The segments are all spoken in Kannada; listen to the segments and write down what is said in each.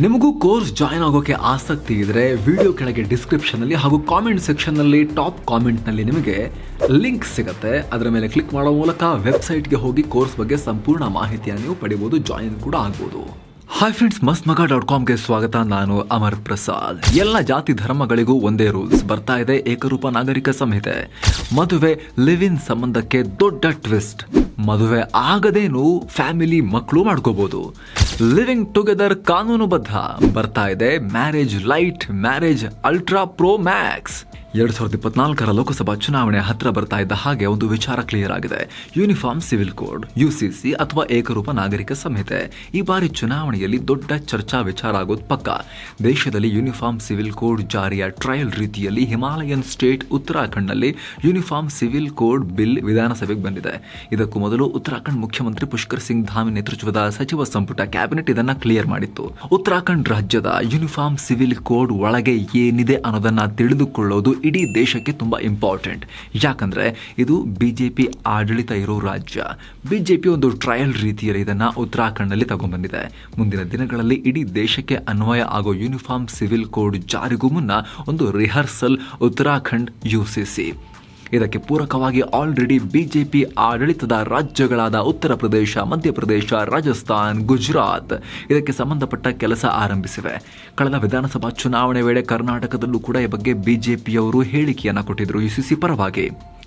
ನಿಮಗೂ ಕೋರ್ಸ್ ಜಾಯ್ನ್ ಆಗೋಕೆ ಆಸಕ್ತಿ ಇದ್ರೆ ವಿಡಿಯೋ ಕೆಳಗೆ ಡಿಸ್ಕ್ರಿಪ್ಷನ್ ಅಲ್ಲಿ ಹಾಗೂ ಕಾಮೆಂಟ್ ಸೆಕ್ಷನ್ನಲ್ಲಿ ಟಾಪ್ ಕಾಮೆಂಟ್ನಲ್ಲಿ ನಿಮಗೆ ಲಿಂಕ್ ಸಿಗುತ್ತೆ. ಅದರ ಮೇಲೆ ಕ್ಲಿಕ್ ಮಾಡೋ ಮೂಲಕ ವೆಬ್ಸೈಟ್ಗೆ ಹೋಗಿ ಕೋರ್ಸ್ ಬಗ್ಗೆ ಸಂಪೂರ್ಣ ಮಾಹಿತಿಯನ್ನು ನೀವು ಪಡಿಬಹುದು ಜಾಯಿನ್ ಕೂಡ ಆಗ್ಬೋದು. ಹಾಯ್ ಫ್ರೆಂಡ್ಸ್ ಮಸ್ತ್ ಮಗ ಡಾಟ್ ಕಾಮ್ಗೆ ಸ್ವಾಗತ. ನಾನು ಅಮರ್ ಪ್ರಸಾದ್. ಎಲ್ಲ ಜಾತಿ ಧರ್ಮಗಳಿಗೂ ಒಂದೇ ರೂಲ್ಸ್ ಬರ್ತಾ ಇದೆ, ಏಕರೂಪ ನಾಗರಿಕ ಸಂಹಿತೆ. ಮದುವೆ ಲಿವ್ ಇನ್ ಸಂಬಂಧಕ್ಕೆ ದೊಡ್ಡ ಟ್ವಿಸ್ಟ್ ಮದುವೆ ಆಗದೇನು ಫ್ಯಾಮಿಲಿ ಮಕ್ಕಳು ಮಾಡ್ಕೋಬಹುದು ಲಿವಿಂಗ್ ಟುಗೆದರ್ ಕಾನೂನುಬದ್ಧ ಬರ್ತಾ ಇದೆ. Marriage lite marriage ultra pro max ಎರಡ್ ಸಾವಿರದ ಇಪ್ಪತ್ನಾಲ್ಕರ ಲೋಕಸಭಾ ಚುನಾವಣೆ ಹತ್ರ ಬರ್ತಾ ಇದ್ದ ಹಾಗೆ ಒಂದು ವಿಚಾರ ಕ್ಲಿಯರ್ ಆಗಿದೆ. ಯೂನಿಫಾರ್ಮ್ ಸಿವಿಲ್ ಕೋಡ್ ಯುಸಿಸಿ ಅಥವಾ ಏಕರೂಪ ನಾಗರಿಕ ಸಂಹಿತೆ. ಈ ಬಾರಿ ಚುನಾವಣೆಯಲ್ಲಿ ದೊಡ್ಡ ಚರ್ಚಾ ವಿಚಾರ ಆಗೋದು ಪಕ್ಕ. ದೇಶದಲ್ಲಿ ಯೂನಿಫಾರ್ಮ್ ಸಿವಿಲ್ ಕೋಡ್ ಜಾರಿಯ ಟ್ರಯಲ್ ರೀತಿಯಲ್ಲಿ ಹಿಮಾಲಯನ್ ಸ್ಟೇಟ್ ಉತ್ತರಾಖಂಡ್ನಲ್ಲಿ ಯೂನಿಫಾರ್ಮ್ ಸಿವಿಲ್ ಕೋಡ್ ಬಿಲ್ ವಿಧಾನಸಭೆಗೆ ಬಂದಿದೆ. ಇದಕ್ಕೂ ಮೊದಲು ಉತ್ತರಾಖಂಡ್ ಮುಖ್ಯಮಂತ್ರಿ ಪುಷ್ಕರ್ ಸಿಂಗ್ ಧಾಮಿ ನೇತೃತ್ವದ ಸಚಿವ ಸಂಪುಟ ಕ್ಯಾಬಿನೆಟ್ ಇದನ್ನ ಕ್ಲಿಯರ್ ಮಾಡಿತ್ತು. ಉತ್ತರಾಖಂಡ್ ರಾಜ್ಯದ ಯೂನಿಫಾರ್ಮ್ ಸಿವಿಲ್ ಕೋಡ್ ಒಳಗೆ ಏನಿದೆ ಅನ್ನೋದನ್ನ ತಿಳಿದುಕೊಳ್ಳೋದು ಇಡೀ ದೇಶಕ್ಕೆ ತುಂಬಾ ಇಂಪಾರ್ಟೆಂಟ್ ಯಾಕಂದ್ರೆ ಇದು ಬಿಜೆಪಿ ಆಡಳಿತ ಇರೋ ರಾಜ್ಯ. ಬಿಜೆಪಿ ಒಂದು ಟ್ರಯಲ್ ರೀತಿಯಲ್ಲಿ ಇದನ್ನ ಉತ್ತರಾಖಂಡ್ನಲ್ಲಿ ತಗೊಂಡ್ಬಂದಿದೆ. ಮುಂದಿನ ದಿನಗಳಲ್ಲಿ ಇಡೀ ದೇಶಕ್ಕೆ ಅನ್ವಯ ಆಗೋ ಯೂನಿಫಾರ್ಮ್ ಸಿವಿಲ್ ಕೋಡ್ ಜಾರಿಗೂ ಮುನ್ನ ಒಂದು ರಿಹರ್ಸಲ್ ಉತ್ತರಾಖಂಡ್ ಯುಸಿಸಿ ಇದಕ್ಕೆ ಪೂರಕವಾಗಿ ಆಲ್ರೆಡಿ ಬಿಜೆಪಿ ಆಡಳಿತದ ರಾಜ್ಯಗಳಾದ ಉತ್ತರ ಪ್ರದೇಶ ಮಧ್ಯಪ್ರದೇಶ ರಾಜಸ್ಥಾನ್, ಗುಜರಾತ್ ಇದಕ್ಕೆ ಸಂಬಂಧಪಟ್ಟ ಕೆಲಸ ಆರಂಭಿಸಿವೆ. ಕಳೆದ ವಿಧಾನಸಭಾ ಚುನಾವಣೆ ವೇಳೆ ಕರ್ನಾಟಕದಲ್ಲೂ ಕೂಡ ಈ ಬಗ್ಗೆ ಬಿಜೆಪಿಯವರು ಹೇಳಿಕೆಯನ್ನು ಕೊಟ್ಟಿದ್ರು ಯುಸಿಸಿ ಪರವಾಗಿ.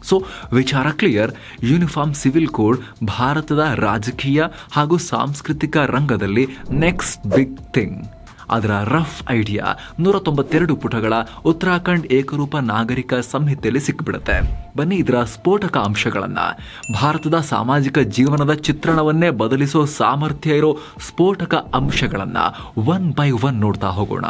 ಸೊ ವಿಚಾರ ಕ್ಲಿಯರ್ ಯೂನಿಫಾರ್ಮ್ ಸಿವಿಲ್ ಕೋಡ್ ಭಾರತದ ರಾಜಕೀಯ ಹಾಗೂ ಸಾಂಸ್ಕೃತಿಕ ರಂಗದಲ್ಲಿ ನೆಕ್ಸ್ಟ್ ಬಿಗ್ ಥಿಂಗ್ ಅದರ ರಫ್ ಐಡಿಯಾ ನೂರ ತೊಂಬತ್ತೆರಡು ಪುಟಗಳ ಉತ್ತರಾಖಂಡ್ ಏಕರೂಪ ನಾಗರಿಕ ಸಂಹಿತೆಯಲ್ಲಿ ಸಿಕ್ಬಿಡುತ್ತೆ. ಬನ್ನಿ ಇದರ ಸ್ಫೋಟಕ ಅಂಶಗಳನ್ನ. ಭಾರತದ ಸಾಮಾಜಿಕ ಜೀವನದ ಚಿತ್ರಣವನ್ನೇ ಬದಲಿಸೋ ಸಾಮರ್ಥ್ಯ ಇರೋ ಸ್ಫೋಟಕ ಅಂಶಗಳನ್ನ ಒನ್ ಬೈ ಒನ್ ನೋಡ್ತಾ ಹೋಗೋಣ.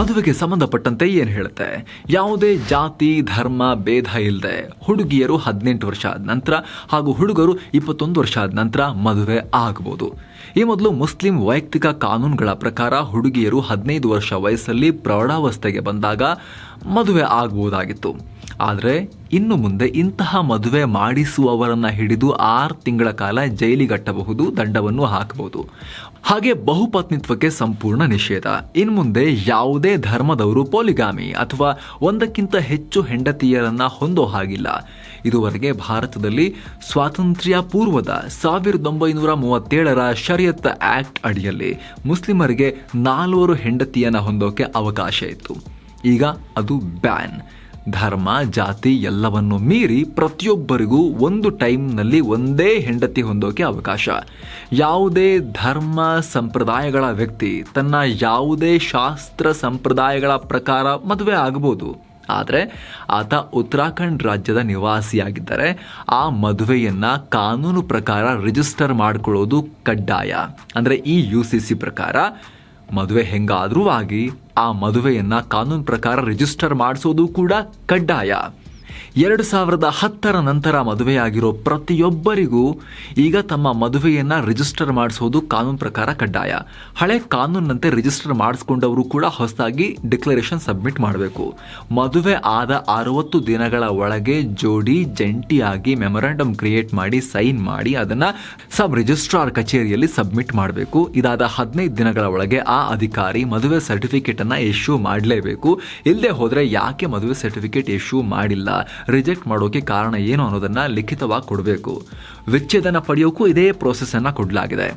ಮದುವೆಗೆ ಸಂಬಂಧಪಟ್ಟಂತೆ ಏನು ಹೇಳುತ್ತೆ? ಯಾವುದೇ ಜಾತಿ, ಧರ್ಮ, ಭೇದ ಇಲ್ಲದೆ ಹುಡುಗಿಯರು ಹದಿನೆಂಟು ವರ್ಷ ಆದ ನಂತರ ಹಾಗೂ ಹುಡುಗರು ಇಪ್ಪತ್ತೊಂದು ವರ್ಷ ಆದ ನಂತರ ಮದುವೆ ಆಗಬಹುದು ಈ ಮೊದಲು ಮುಸ್ಲಿಂ ವೈಯಕ್ತಿಕ ಕಾನೂನುಗಳ ಪ್ರಕಾರ ಹುಡುಗಿಯರು ಹದಿನೈದು ವರ್ಷ ವಯಸ್ಸಲ್ಲಿ ಪ್ರೌಢಾವಸ್ಥೆಗೆ ಬಂದಾಗ ಮದುವೆ ಆಗಬಹುದಾಗಿತ್ತು ಆದರೆ ಇನ್ನು ಮುಂದೆ ಇಂತಹ ಮದುವೆ ಮಾಡಿಸುವವರನ್ನು ಹಿಡಿದು ಆರು ತಿಂಗಳ ಕಾಲ ಜೈಲಿಗಟ್ಟಬಹುದು, ದಂಡವನ್ನು ಹಾಕಬಹುದು. ಹಾಗೆ ಬಹುಪತ್ನಿತ್ವಕ್ಕೆ ಸಂಪೂರ್ಣ ನಿಷೇಧ. ಇನ್ನು ಮುಂದೆ ಯಾವುದೇ ಧರ್ಮದವರು ಪೋಲಿಗಾಮಿ ಅಥವಾ ಒಂದಕ್ಕಿಂತ ಹೆಚ್ಚು ಹೆಂಡತಿಯರನ್ನ ಹೊಂದೋ ಹಾಗಿಲ್ಲ. ಇದುವರೆಗೆ ಭಾರತದಲ್ಲಿ ಸ್ವಾತಂತ್ರ್ಯ ಪೂರ್ವದ ಸಾವಿರದ ಒಂಬೈನೂರ ಮೂವತ್ತೇಳರ ಶರಿಯತ್ ಆಕ್ಟ್ ಅಡಿಯಲ್ಲಿ ಮುಸ್ಲಿಮರಿಗೆ ನಾಲ್ವರು ಹೆಂಡತಿಯನ್ನ ಹೊಂದೋಕೆ ಅವಕಾಶ ಇತ್ತು. ಈಗ ಅದು ಬ್ಯಾನ್. ಧರ್ಮ, ಜಾತಿ ಎಲ್ಲವನ್ನು ಮೀರಿ ಪ್ರತಿಯೊಬ್ಬರಿಗೂ ಒಂದು ಟೈಮ್ನಲ್ಲಿ ಒಂದೇ ಹೆಂಡತಿ ಹೊಂದೋಕೆ ಅವಕಾಶ. ಯಾವುದೇ ಧರ್ಮ ಸಂಪ್ರದಾಯಗಳ ವ್ಯಕ್ತಿ ತನ್ನ ಯಾವುದೇ ಶಾಸ್ತ್ರ ಸಂಪ್ರದಾಯಗಳ ಪ್ರಕಾರ ಮದುವೆ ಆಗಬಹುದು. ಆದರೆ ಆತ ಉತ್ತರಾಖಂಡ್ ರಾಜ್ಯದ ನಿವಾಸಿಯಾಗಿದ್ದರೆ ಆ ಮದುವೆಯನ್ನು ಕಾನೂನು ಪ್ರಕಾರ ರಿಜಿಸ್ಟರ್ ಮಾಡಿಕೊಳ್ಳೋದು ಕಡ್ಡಾಯ. ಅಂದರೆ ಈ ಯು ಸಿ ಸಿ ಪ್ರಕಾರ ಮದುವೆ ಹೆಂಗಾದರೂ ಆಗಿ ಆ ಮದುವೆಯನ್ನ ಕಾನೂನು ಪ್ರಕಾರ ರಿಜಿಸ್ಟರ್ ಮಾಡಿಸೋದು ಕೂಡ ಕಡ್ಡಾಯ. ಎರಡು ಸಾವಿರದ ಹತ್ತರ ನಂತರ ಮದುವೆಯಾಗಿರೋ ಪ್ರತಿಯೊಬ್ಬರಿಗೂ ಈಗ ತಮ್ಮ ಮದುವೆಯನ್ನು ರಿಜಿಸ್ಟರ್ ಮಾಡಿಸೋದು ಕಾನೂನು ಪ್ರಕಾರ ಕಡ್ಡಾಯ. ಹಳೆ ಕಾನೂನಿನಂತೆ ರಿಜಿಸ್ಟರ್ ಮಾಡಿಸ್ಕೊಂಡವರು ಕೂಡ ಹೊಸದಾಗಿ ಡಿಕ್ಲರೇಷನ್ ಸಬ್ಮಿಟ್ ಮಾಡಬೇಕು. ಮದುವೆ ಆದ ಅರವತ್ತು ದಿನಗಳ ಒಳಗೆ ಜೋಡಿ ಜಂಟಿಯಾಗಿ ಮೆಮೊರಾಂಡಮ್ ಕ್ರಿಯೇಟ್ ಮಾಡಿ, ಸೈನ್ ಮಾಡಿ ಅದನ್ನು ಸಬ್ ರಿಜಿಸ್ಟ್ರಾರ್ ಕಚೇರಿಯಲ್ಲಿ ಸಬ್ಮಿಟ್ ಮಾಡಬೇಕು. ಇದಾದ ಹದಿನೈದು ದಿನಗಳ ಒಳಗೆ ಆ ಅಧಿಕಾರಿ ಮದುವೆ ಸರ್ಟಿಫಿಕೇಟನ್ನು ಇಶ್ಯೂ ಮಾಡಲೇಬೇಕು. ಇಲ್ಲದೆ ಹೋದರೆ ಯಾಕೆ ಮದುವೆ ಸರ್ಟಿಫಿಕೇಟ್ ಇಶ್ಯೂ ಮಾಡಿಲ್ಲ? ರಿಜೆಕ್ಟ್ ಮಾಡೋಕೆ ಕಾರಣ ಏನು ಅನ್ನೋದನ್ನ ಲಿಖಿತವಾಗಿ ಕೊಡಬೇಕು. ವಿಚ್ಛೇದನ ಪಡೆಯೋಕ್ಕೂ ಇದೇ ಪ್ರೋಸೆಸನ್ನು ಕೊಡಲಾಗಿದೆ.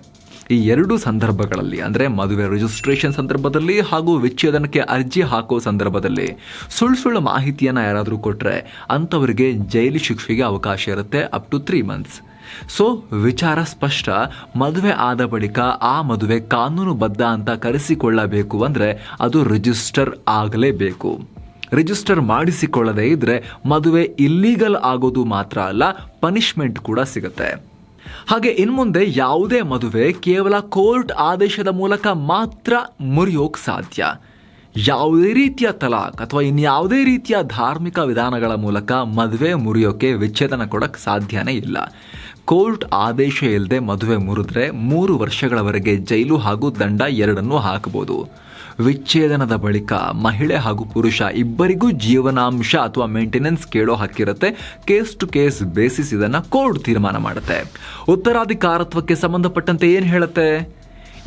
ಈ ಎರಡು ಸಂದರ್ಭಗಳಲ್ಲಿ, ಅಂದರೆ ಮದುವೆ ರಿಜಿಸ್ಟ್ರೇಷನ್ ಸಂದರ್ಭದಲ್ಲಿ ಹಾಗೂ ವಿಚ್ಛೇದನಕ್ಕೆ ಅರ್ಜಿ ಹಾಕೋ ಸಂದರ್ಭದಲ್ಲಿ ಸುಳ್ಳು ಸುಳ್ಳು ಮಾಹಿತಿಯನ್ನು ಯಾರಾದರೂ ಕೊಟ್ಟರೆ ಅಂಥವರಿಗೆ ಜೈಲು ಶಿಕ್ಷೆಗೆ ಅವಕಾಶ ಇರುತ್ತೆ up to three months so ವಿಚಾರ ಸ್ಪಷ್ಟ, ಮದುವೆ ಆದ ಬಳಿಕ ಆ ಮದುವೆ ಕಾನೂನುಬದ್ಧ ಅಂತ ಕರೆಸಿಕೊಳ್ಳಬೇಕು ಅಂದರೆ ಅದು ರಿಜಿಸ್ಟರ್ ಆಗಲೇಬೇಕು. ರಿಜಿಸ್ಟರ್ ಮಾಡಿಸಿಕೊಳ್ಳದೇ ಇದ್ರೆ ಮದುವೆ ಇಲ್ಲೀಗಲ್ ಆಗೋದು ಮಾತ್ರ ಅಲ್ಲ ಪನಿಷ್ಮೆಂಟ್ ಕೂಡ ಸಿಗುತ್ತೆ. ಹಾಗೆ ಇನ್ಮುಂದೆ ಯಾವುದೇ ಮದುವೆ ಕೇವಲ ಕೋರ್ಟ್ ಆದೇಶದ ಮೂಲಕ ಮಾತ್ರ ಮುರಿಯೋಕ್ ಸಾಧ್ಯ. ಯಾವುದೇ ರೀತಿಯ ತಲಾಖ್ ಅಥವಾ ಇನ್ಯಾವುದೇ ರೀತಿಯ ಧಾರ್ಮಿಕ ವಿಧಾನಗಳ ಮೂಲಕ ಮದುವೆ ಮುರಿಯೋಕೆ ವಿಚ್ಛೇದನ ಕೊಡಕ್ಕೆ ಸಾಧ್ಯನೇ ಇಲ್ಲ. ಕೋರ್ಟ್ ಆದೇಶ ಇಲ್ಲದೆ ಮದುವೆ ಮುರಿದ್ರೆ ಮೂರು ವರ್ಷಗಳವರೆಗೆ ಜೈಲು ಹಾಗೂ ದಂಡ ಎರಡನ್ನೂ ಹಾಕಬಹುದು ವಿಚ್ಛೇದನದ ಬಳಿಕ ಮಹಿಳೆ ಹಾಗೂ ಪುರುಷ ಇಬ್ಬರಿಗೂ ಜೀವನಾಂಶ ಅಥವಾ ಮೇಂಟೆನೆನ್ಸ್ ಕೇಳೋ ಹಕ್ಕಿರುತ್ತೆ. ಕೇಸ್ ಟು ಕೇಸ್ ಬೇಸಿಸ್ ಇದನ್ನ ಕೋರ್ಟ್ ತೀರ್ಮಾನ ಮಾಡುತ್ತೆ. ಉತ್ತರಾಧಿಕಾರತ್ವಕ್ಕೆ ಸಂಬಂಧಪಟ್ಟಂತೆ ಏನು ಹೇಳುತ್ತೆ?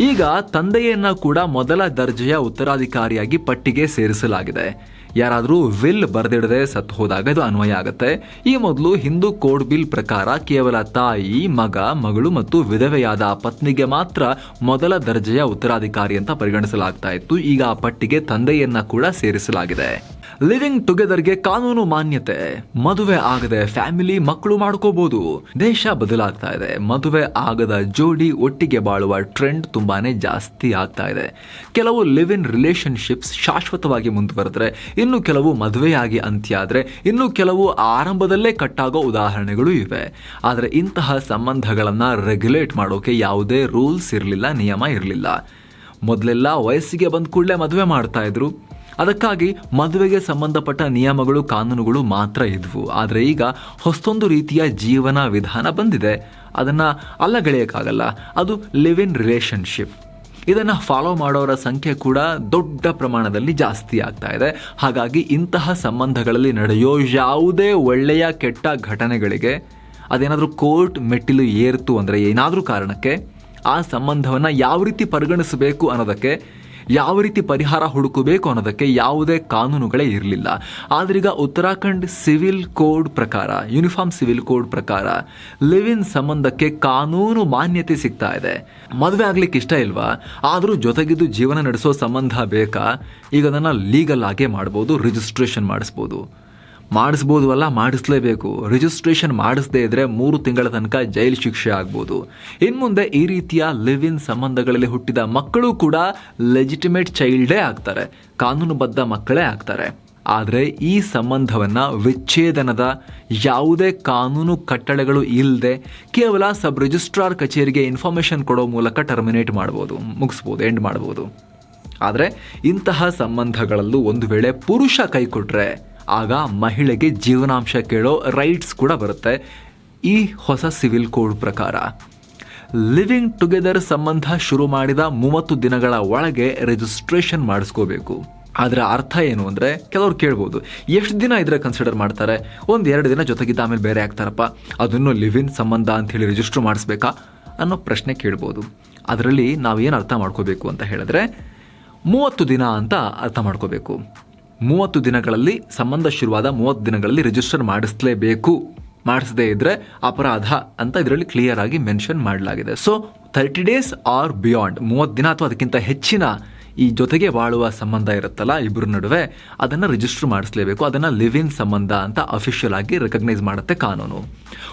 ಈಗ ತಂದೆಯನ್ನ ಕೂಡ ಮೊದಲ ದರ್ಜೆಯ ಉತ್ತರಾಧಿಕಾರಿಯಾಗಿ ಪಟ್ಟಿಗೆ ಸೇರಿಸಲಾಗಿದೆ. ಯಾರಾದರೂ ವಿಲ್ ಬರೆದಿಡದೆ ಸತ್ತು ಹೋದಾಗ ಅದು ಅನ್ವಯ ಆಗುತ್ತೆ. ಈ ಮೊದಲು ಹಿಂದೂ ಕೋಡ್ ಬಿಲ್ ಪ್ರಕಾರ ಕೇವಲ ತಾಯಿ, ಮಗ, ಮಗಳು ಮತ್ತು ವಿಧವೆಯಾದ ಪತ್ನಿಗೆ ಮಾತ್ರ ಮೊದಲ ದರ್ಜೆಯ ಉತ್ತರಾಧಿಕಾರಿ ಅಂತ ಪರಿಗಣಿಸಲಾಗ್ತಾ ಇತ್ತು. ಈಗ ಆ ಪಟ್ಟಿಗೆ ತಂದೆಯನ್ನ ಕೂಡ ಸೇರಿಸಲಾಗಿದೆ. ಲಿವಿಂಗ್ ಟುಗೆದರ್ಗೆ ಕಾನೂನು ಮಾನ್ಯತೆ. ಮದುವೆ ಆಗದೆ ಫ್ಯಾಮಿಲಿ ಮಕ್ಕಳು ಮಾಡ್ಕೋಬಹುದು ದೇಶ ಬದಲಾಗ್ತಾ ಇದೆ. ಮದುವೆ ಆಗದ ಜೋಡಿ ಒಟ್ಟಿಗೆ ಬಾಳುವ ಟ್ರೆಂಡ್ ತುಂಬಾನೇ ಜಾಸ್ತಿ ಆಗ್ತಾ ಇದೆ. ಕೆಲವು ಲಿವ್ ಇನ್ ರಿಲೇಶನ್ಶಿಪ್ಸ್ ಶಾಶ್ವತವಾಗಿ ಮುಂದುವರೆದ್ರೆ, ಇನ್ನು ಕೆಲವು ಮದುವೆಯಾಗಿ ಅಂತ್ಯ ಆದ್ರೆ ಇನ್ನು ಕೆಲವು ಆರಂಭದಲ್ಲೇ ಕಟ್ಟಾಗೋ ಉದಾಹರಣೆಗಳು ಇವೆ. ಆದರೆ ಇಂತಹ ಸಂಬಂಧಗಳನ್ನ ರೆಗ್ಯುಲೇಟ್ ಮಾಡೋಕೆ ಯಾವುದೇ ರೂಲ್ಸ್ ಇರಲಿಲ್ಲ, ನಿಯಮ ಇರಲಿಲ್ಲ. ಮೊದಲೆಲ್ಲ ವಯಸ್ಸಿಗೆ ಬಂದ ಕೂಡಲೇ ಮದುವೆ ಮಾಡ್ತಾ ಇದ್ರು. ಅದಕ್ಕಾಗಿ ಮದುವೆಗೆ ಸಂಬಂಧಪಟ್ಟ ನಿಯಮಗಳು, ಕಾನೂನುಗಳು ಮಾತ್ರ ಇದ್ವು. ಆದರೆ ಈಗ ಹೊಸದೊಂದು ರೀತಿಯ ಜೀವನ ವಿಧಾನ ಬಂದಿದೆ. ಅದನ್ನು ಅಲ್ಲಗಳೆಯೋಕ್ಕಾಗಲ್ಲ. ಅದು ಲಿವ್ ಇನ್ ರಿಲೇಷನ್ಶಿಪ್ ಇದನ್ನು ಫಾಲೋ ಮಾಡೋರ ಸಂಖ್ಯೆ ಕೂಡ ದೊಡ್ಡ ಪ್ರಮಾಣದಲ್ಲಿ ಜಾಸ್ತಿ ಆಗ್ತಾ ಇದೆ. ಹಾಗಾಗಿ ಇಂತಹ ಸಂಬಂಧಗಳಲ್ಲಿ ನಡೆಯೋ ಯಾವುದೇ ಒಳ್ಳೆಯ, ಕೆಟ್ಟ ಘಟನೆಗಳಿಗೆ ಅದೇನಾದರೂ ಕೋರ್ಟ್ ಮೆಟ್ಟಿಲು ಏರ್ತು ಅಂದರೆ ಏನಾದರೂ ಕಾರಣಕ್ಕೆ ಆ ಸಂಬಂಧವನ್ನು ಯಾವ ರೀತಿ ಪರಿಗಣಿಸಬೇಕು ಅನ್ನೋದಕ್ಕೆ ಯಾವ ರೀತಿ ಪರಿಹಾರ ಹುಡುಕಬೇಕು ಅನ್ನೋದಕ್ಕೆ ಯಾವುದೇ ಕಾನೂನುಗಳೇ ಇರಲಿಲ್ಲ. ಆದ್ರೀಗ ಉತ್ತರಾಖಂಡ್ ಸಿವಿಲ್ ಕೋಡ್ ಪ್ರಕಾರ, ಯೂನಿಫಾರ್ಮ್ ಸಿವಿಲ್ ಕೋಡ್ ಪ್ರಕಾರ ಲಿವ್ ಇನ್ ಸಂಬಂಧಕ್ಕೆ ಕಾನೂನು ಮಾನ್ಯತೆ ಸಿಗ್ತಾ ಇದೆ. ಮದುವೆ ಆಗ್ಲಿಕ್ಕೆ ಇಷ್ಟ ಇಲ್ವಾ? ಆದರೂ ಜೊತೆಗಿದ್ದು ಜೀವನ ನಡೆಸೋ ಸಂಬಂಧ ಬೇಕಾ? ಈಗ ಅದನ್ನು ಲೀಗಲ್ ಆಗೇ ಮಾಡ್ಬೋದು ರಿಜಿಸ್ಟ್ರೇಷನ್ ಮಾಡಿಸ್ಬೋದು. ಮಾಡಿಸ್ಬೋದು ಅಲ್ಲ, ಮಾಡಿಸ್ಲೇಬೇಕು. ರಿಜಿಸ್ಟ್ರೇಷನ್ ಮಾಡಿಸದೇ ಇದ್ರೆ ಮೂರು ತಿಂಗಳ ತನಕ ಜೈಲು ಶಿಕ್ಷೆ ಆಗ್ಬೋದು. ಇನ್ನು ಮುಂದೆ ಈ ರೀತಿಯ ಲಿವ್ ಇನ್ ಸಂಬಂಧಗಳಲ್ಲಿ ಹುಟ್ಟಿದ ಮಕ್ಕಳು ಕೂಡ ಲೆಜಿಟಿಮೇಟ್ ಚೈಲ್ಡೇ ಆಗ್ತಾರೆ. ಕಾನೂನುಬದ್ಧ ಮಕ್ಕಳೇ ಆಗ್ತಾರೆ. ಆದರೆ ಈ ಸಂಬಂಧವನ್ನು ವಿಚ್ಛೇದನದ ಯಾವುದೇ ಕಾನೂನು ಕಟ್ಟಳೆಗಳು ಇಲ್ಲದೆ ಕೇವಲ ಸಬ್ ರಿಜಿಸ್ಟ್ರಾರ್ ಕಚೇರಿಗೆ ಇನ್ಫಾರ್ಮೇಷನ್ ಕೊಡೋ ಮೂಲಕ ಟರ್ಮಿನೇಟ್ ಮಾಡ್ಬೋದು, ಮುಗಿಸ್ಬೋದು ಎಂಡ್ ಮಾಡ್ಬೋದು. ಆದರೆ ಇಂತಹ ಸಂಬಂಧಗಳಲ್ಲೂ ಒಂದು ವೇಳೆ ಪುರುಷ ಕೈ ಕೊಟ್ರೆ ಆಗ ಮಹಿಳೆಗೆ ಜೀವನಾಂಶ ಕೇಳೋ ರೈಟ್ಸ್ ಕೂಡ ಬರುತ್ತೆ. ಈ ಹೊಸ ಸಿವಿಲ್ ಕೋಡ್ ಪ್ರಕಾರ ಲಿವಿಂಗ್ ಟುಗೆದರ್ ಸಂಬಂಧ ಶುರು ಮಾಡಿದ ಮೂವತ್ತು ದಿನಗಳ ಒಳಗೆ ರಿಜಿಸ್ಟ್ರೇಷನ್ ಮಾಡಿಸ್ಕೋಬೇಕು. ಅದರ ಅರ್ಥ ಏನು ಅಂದರೆ, ಕೆಲವ್ರು ಕೇಳ್ಬೋದು, ಎಷ್ಟು ದಿನ ಇದ್ರೆ ಕನ್ಸಿಡರ್ ಮಾಡ್ತಾರೆ? ಒಂದು ಎರಡು ದಿನ ಜೊತೆಗಿದ್ದ ಆಮೇಲೆ ಬೇರೆ ಆಗ್ತಾರಪ್ಪ. ಅದನ್ನು ಲಿವಿನ್ ಇನ್ ಸಂಬಂಧ ಅಂಥೇಳಿ ರಿಜಿಸ್ಟರ್ ಮಾಡಿಸ್ಬೇಕಾ? ಅನ್ನೋ ಪ್ರಶ್ನೆ ಕೇಳ್ಬೋದು. ಅದರಲ್ಲಿ ನಾವೇನು ಅರ್ಥ ಮಾಡ್ಕೋಬೇಕು ಅಂತ ಹೇಳಿದ್ರೆ, ಮೂವತ್ತು ದಿನ ಅಂತ ಅರ್ಥ ಮಾಡ್ಕೋಬೇಕು. ಮೂವತ್ತು ದಿನಗಳಲ್ಲಿ, ಸಂಬಂಧ ಶುರುವಾದ ಮೂವತ್ತು ದಿನಗಳಲ್ಲಿ ರಿಜಿಸ್ಟರ್ ಮಾಡಿಸ್ಲೇಬೇಕು. ಮಾಡಿಸದೇ ಇದ್ರೆ ಅಪರಾಧ ಅಂತ ಇದರಲ್ಲಿ ಕ್ಲಿಯರ್ ಆಗಿ ಮೆನ್ಷನ್ ಮಾಡಲಾಗಿದೆ. So thirty days or beyond ಮೂವತ್ತು ದಿನ ಅಥವಾ ಅದಕ್ಕಿಂತ ಹೆಚ್ಚಿನ ಈ ಜೊತೆಗೆ ಬಾಳುವ ಸಂಬಂಧ ಇರುತ್ತಲ್ಲ ಇಬ್ಬರ ನಡುವೆ, ಅದನ್ನು ರಿಜಿಸ್ಟರ್ ಮಾಡಿಸ್ಲೇಬೇಕು. ಅದನ್ನು ಲಿವ್ ಇನ್ ಸಂಬಂಧ ಅಂತ ಅಫಿಷಿಯಲ್ ಆಗಿ ರೆಕಗ್ನೈಸ್ ಮಾಡುತ್ತೆ ಕಾನೂನು.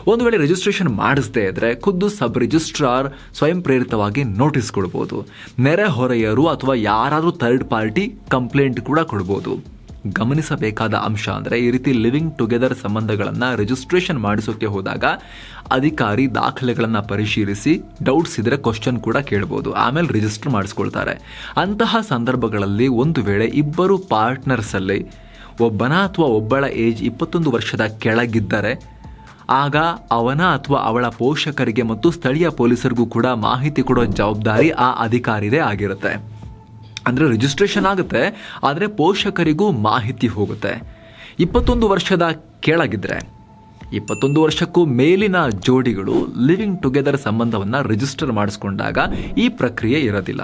ಒಂದು ವೇಳೆ ರಿಜಿಸ್ಟ್ರೇಷನ್ ಮಾಡಿಸದೇ ಇದ್ರೆ, ಖುದ್ದು ಸಬ್ ರಿಜಿಸ್ಟ್ರಾರ್ ಸ್ವಯಂ ಪ್ರೇರಿತವಾಗಿ ನೋಟಿಸ್ ಕೊಡ್ಬೋದು. ನೆರೆಹೊರೆಯರು ಅಥವಾ ಯಾರಾದರೂ ಥರ್ಡ್ ಪಾರ್ಟಿ ಕಂಪ್ಲೇಂಟ್ ಕೂಡ ಕೊಡ್ಬೋದು. ಗಮನಿಸಬೇಕಾದ ಅಂಶ ಅಂದರೆ ಈ ರೀತಿ ಲಿವಿಂಗ್ ಟುಗೆದರ್ ಸಂಬಂಧಗಳನ್ನು ರಿಜಿಸ್ಟ್ರೇಷನ್ ಮಾಡಿಸೋಕೆ ಹೋದಾಗ ಅಧಿಕಾರಿ ದಾಖಲೆಗಳನ್ನು ಪರಿಶೀಲಿಸಿ ಡೌಟ್ಸ್ ಇದ್ದರೆ ಕ್ವಶನ್ ಕೂಡ ಕೇಳ್ಬೋದು, ಆಮೇಲೆ ರಿಜಿಸ್ಟರ್ ಮಾಡಿಸ್ಕೊಳ್ತಾರೆ. ಅಂತಹ ಸಂದರ್ಭಗಳಲ್ಲಿ ಒಂದು ವೇಳೆ ಇಬ್ಬರು ಪಾರ್ಟ್ನರ್ಸಲ್ಲಿ ಒಬ್ಬನ ಅಥವಾ ಒಬ್ಬಳ ಏಜ್ ಇಪ್ಪತ್ತೊಂದು ವರ್ಷದ ಕೆಳಗಿದ್ದರೆ, ಆಗ ಅವನ ಅಥವಾ ಅವಳ ಪೋಷಕರಿಗೆ ಮತ್ತು ಸ್ಥಳೀಯ ಪೊಲೀಸರಿಗೂ ಕೂಡ ಮಾಹಿತಿ ಕೊಡೋ ಜವಾಬ್ದಾರಿ ಆ ಅಧಿಕಾರಿದೇ ಆಗಿರುತ್ತೆ. ಅಂದರೆ ರಿಜಿಸ್ಟ್ರೇಷನ್ ಆಗುತ್ತೆ, ಆದರೆ ಪೋಷಕರಿಗೂ ಮಾಹಿತಿ ಹೋಗುತ್ತೆ. ಇಪ್ಪತ್ತೊಂದು ವರ್ಷದ ಕೆಳಗಿದ್ರೆ, ಇಪ್ಪತ್ತೊಂದು ವರ್ಷಕ್ಕೂ ಮೇಲಿನ ಜೋಡಿಗಳು ಲಿವಿಂಗ್ ಟುಗೆದರ್ ಸಂಬಂಧವನ್ನು ರಿಜಿಸ್ಟರ್ ಮಾಡಿಸ್ಕೊಂಡಾಗ ಈ ಪ್ರಕ್ರಿಯೆ ಇರೋದಿಲ್ಲ.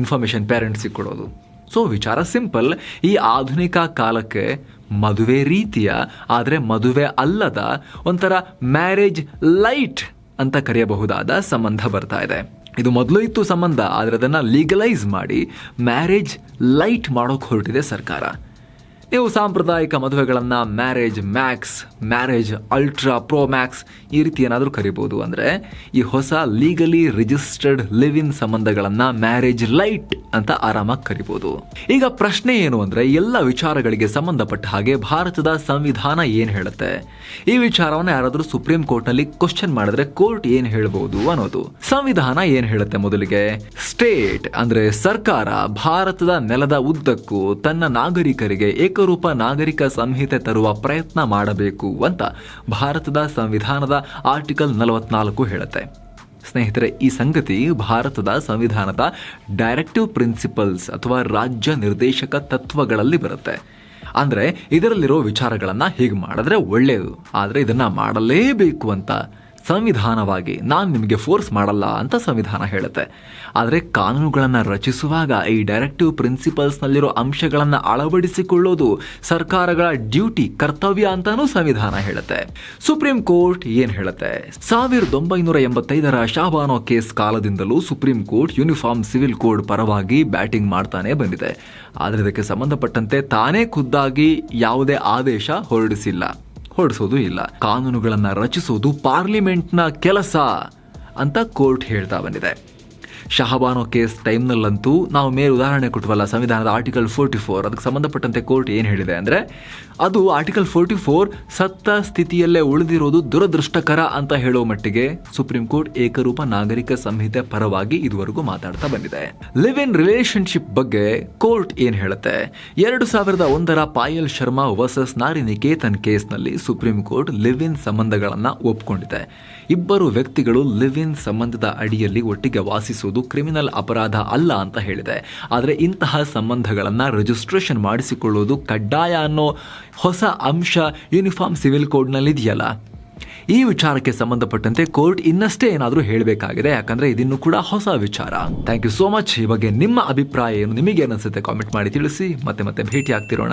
ಇನ್ಫಾರ್ಮೇಷನ್ ಪೇರೆಂಟ್ಸಿಗೆ ಕೊಡೋದು. ಸೊ ವಿಚಾರ ಸಿಂಪಲ್ ಈ ಆಧುನಿಕ ಕಾಲಕ್ಕೆ ಮದುವೆ ರೀತಿಯ, ಆದರೆ ಮದುವೆ ಅಲ್ಲದ ಒಂಥರ ಮ್ಯಾರೇಜ್ ಲೈಟ್ ಅಂತ ಕರೆಯಬಹುದಾದ ಸಂಬಂಧ ಬರ್ತಾ ಇದೆ. ಇದು ಮೊದಲು ಇತ್ತು ಸಂಬಂಧ, ಆದರೆ ಅದನ್ನು ಲೀಗಲೈಸ್ ಮಾಡಿ ಮ್ಯಾರೇಜ್ ಲೈಟ್ ಮಾಡೋಕೆ ಹೊರಟಿದೆ ಸರ್ಕಾರ. ನೀವು ಸಾಂಪ್ರದಾಯಿಕ ಮದುವೆಗಳನ್ನು marriage max marriage ultra pro max ಈ ರೀತಿ ಏನಾದರೂ ಕರಿಬೋದು ಅಂದರೆ ಈ ಹೊಸ ಲೀಗಲಿ ರಿಜಿಸ್ಟರ್ಡ್ ಲಿವ್ ಇನ್ ಸಂಬಂಧಗಳನ್ನು ಮ್ಯಾರೇಜ್ ಲೈಟ್ ಅಂತ ಆರಾಮಾಗಿ ಕರಿಬಹುದು ಈಗ ಪ್ರಶ್ನೆ ಏನು ಅಂದ್ರೆ, ಎಲ್ಲ ವಿಚಾರಗಳಿಗೆ ಸಂಬಂಧಪಟ್ಟ ಹಾಗೆ ಭಾರತದ ಸಂವಿಧಾನ ಏನ್ ಹೇಳುತ್ತೆ? ಈ ವಿಚಾರವನ್ನ ಯಾರಾದರೂ ಸುಪ್ರೀಂ ಕೋರ್ಟ್ನಲ್ಲಿ ಕ್ವಶನ್ ಮಾಡಿದ್ರೆ ಕೋರ್ಟ್ ಏನ್ ಹೇಳಬಹುದು ಅನ್ನೋದು. ಸಂವಿಧಾನ ಏನ್ ಹೇಳುತ್ತೆ ಮೊದಲಿಗೆ? ಸ್ಟೇಟ್ ಅಂದ್ರೆ ಸರ್ಕಾರ ಭಾರತದ ನೆಲದ ಉದ್ದಕ್ಕೂ ತನ್ನ ನಾಗರಿಕರಿಗೆ ಏಕರೂಪ ನಾಗರಿಕ ಸಂಹಿತೆ ತರುವ ಪ್ರಯತ್ನ ಮಾಡಬೇಕು ಅಂತ ಭಾರತದ ಸಂವಿಧಾನದ ಆರ್ಟಿಕಲ್ ನಲವತ್ನಾಲ್ಕು ಹೇಳುತ್ತೆ. ಸ್ನೇಹಿತರೆ, ಈ ಸಂಗತಿ ಭಾರತದ ಸಂವಿಧಾನದ ಡೈರೆಕ್ಟಿವ್ ಪ್ರಿನ್ಸಿಪಲ್ಸ್ ಅಥವಾ ರಾಜ್ಯ ನಿರ್ದೇಶಕ ತತ್ವಗಳಲ್ಲಿ ಬರುತ್ತೆ. ಅಂದರೆ ಇದರಲ್ಲಿರೋ ವಿಚಾರಗಳನ್ನು ಹೀಗೆ ಮಾಡಿದ್ರೆ ಒಳ್ಳೆಯದು ಆದರೆ ಇದನ್ನ ಮಾಡಲೇಬೇಕು ಅಂತ ಸಂವಿಧಾನವಾಗಿ ನಾನು ನಿಮಗೆ ಫೋರ್ಸ್ ಮಾಡಲ್ಲ ಅಂತ ಸಂವಿಧಾನ ಹೇಳುತ್ತೆ. ಆದರೆ ಕಾನೂನುಗಳನ್ನು ರಚಿಸುವಾಗ ಈ ಡೈರೆಕ್ಟಿವ್ ಪ್ರಿನ್ಸಿಪಲ್ಸ್ನಲ್ಲಿರೋ ಅಂಶಗಳನ್ನು ಅಳವಡಿಸಿಕೊಳ್ಳೋದು ಸರ್ಕಾರಗಳ ಡ್ಯೂಟಿ ಕರ್ತವ್ಯ ಅಂತಾನೂ ಸಂವಿಧಾನ ಹೇಳುತ್ತೆ. ಸುಪ್ರೀಂ ಕೋರ್ಟ್ ಏನು ಹೇಳುತ್ತೆ? ಸಾವಿರದ ಒಂಬೈನೂರ ಎಂಬತ್ತೈದರ ಶಾಬಾನೋ ಕೇಸ್ ಕಾಲದಿಂದಲೂ supreme court uniform civil code ಪರವಾಗಿ ಬ್ಯಾಟಿಂಗ್ ಮಾಡ್ತಾನೆ ಬಂದಿದೆ. ಆದರೆ ಇದಕ್ಕೆ ಸಂಬಂಧಪಟ್ಟಂತೆ ತಾನೇ ಖುದ್ದಾಗಿ ಯಾವುದೇ ಆದೇಶ ಹೊರಡಿಸಿಲ್ಲ. ಹೊರಡಿಸೋದು ಇಲ್ಲ. ಕಾನೂನುಗಳನ್ನ ರಚಿಸೋದು ಪಾರ್ಲಿಮೆಂಟ್ನ ಕೆಲಸ ಅಂತ ಕೋರ್ಟ್ ಹೇಳ್ತಾ ಬಂದಿದೆ. ಶಹಬಾನೋ ಕೇಸ್ ಟೈಮ್ನಲ್ಲಂತೂ ನಾವು ಮೇಲೆ ಉದಾಹರಣೆ ಕೊಟ್ಟವಲ್ಲ ಸಂವಿಧಾನದ ಆರ್ಟಿಕಲ್ ಫೋರ್ಟಿ ಫೋರ್. ಅದಕ್ಕೆ ಸಂಬಂಧಪಟ್ಟಂತೆ ಕೋರ್ಟ್ ಏನು ಹೇಳಿದೆ ಅಂದರೆ, ಅದು ಆರ್ಟಿಕಲ್ ಫೋರ್ಟಿ ಫೋರ್ ಸತ್ತ ಸ್ಥಿತಿಯಲ್ಲೇ ಉಳಿದಿರೋದು ದುರದೃಷ್ಟಕರ ಅಂತ ಹೇಳೋ ಮಟ್ಟಿಗೆ ಸುಪ್ರೀಂ ಕೋರ್ಟ್ ಏಕರೂಪ ನಾಗರಿಕ ಸಂಹಿತೆ ಪರವಾಗಿ ಇದುವರೆಗೂ ಮಾತಾಡ್ತಾ ಬಂದಿದೆ. ಲಿವ್ ಇನ್ ರಿಲೇಶನ್ಶಿಪ್ ಬಗ್ಗೆ ಕೋರ್ಟ್ ಏನು ಹೇಳುತ್ತೆ? ಎರಡು ಸಾವಿರದ ಒಂದರ ಪಾಯಲ್ ಶರ್ಮಾ ವರ್ಸಸ್ ನಾರಿ ನಿಕೇತನ್ ಕೇಸ್ನಲ್ಲಿ ಸುಪ್ರೀಂ ಕೋರ್ಟ್ ಲಿವ್ ಇನ್ ಸಂಬಂಧಗಳನ್ನು ಒಪ್ಕೊಂಡಿದೆ. ಇಬ್ಬರು ವ್ಯಕ್ತಿಗಳು ಲಿವ್ ಇನ್ ಸಂಬಂಧದ ಅಡಿಯಲ್ಲಿ ಒಟ್ಟಿಗೆ ವಾಸಿಸುವುದು ಕ್ರಿಮಿನಲ್ ಅಪರಾಧ ಅಲ್ಲ ಅಂತ ಹೇಳಿದೆ. ಆದರೆ ಇಂತಹ ಸಂಬಂಧಗಳನ್ನು ರಿಜಿಸ್ಟ್ರೇಷನ್ ಮಾಡಿಸಿಕೊಳ್ಳುವುದು ಕಡ್ಡಾಯ ಅನ್ನೋ ಹೊಸ ಅಂಶ ಯೂನಿಫಾರ್ಮ್ ಸಿವಿಲ್ ಕೋಡ್ನಲ್ಲಿ ಇದೆಯಲ್ಲ ಈ ವಿಚಾರಕ್ಕೆ ಸಂಬಂಧಪಟ್ಟಂತೆ ಕೋರ್ಟ್ ಇನ್ನಷ್ಟೇ ಏನಾದರೂ ಹೇಳಬೇಕಾಗಿದೆ, ಯಾಕಂದ್ರೆ ಇದಿನ್ನು ಕೂಡ ಹೊಸ ವಿಚಾರ. ಥ್ಯಾಂಕ್ ಯು ಸೋ ಮಚ್ ಈ ಬಗ್ಗೆ ನಿಮ್ಮ ಅಭಿಪ್ರಾಯ ಏನು, ನಿಮಗೆ ಅನಿಸುತ್ತೆ ಕಾಮೆಂಟ್ ಮಾಡಿ ತಿಳಿಸಿ. ಮತ್ತೆ ಮತ್ತೆ ಭೇಟಿ ಆಗ್ತಿರೋಣ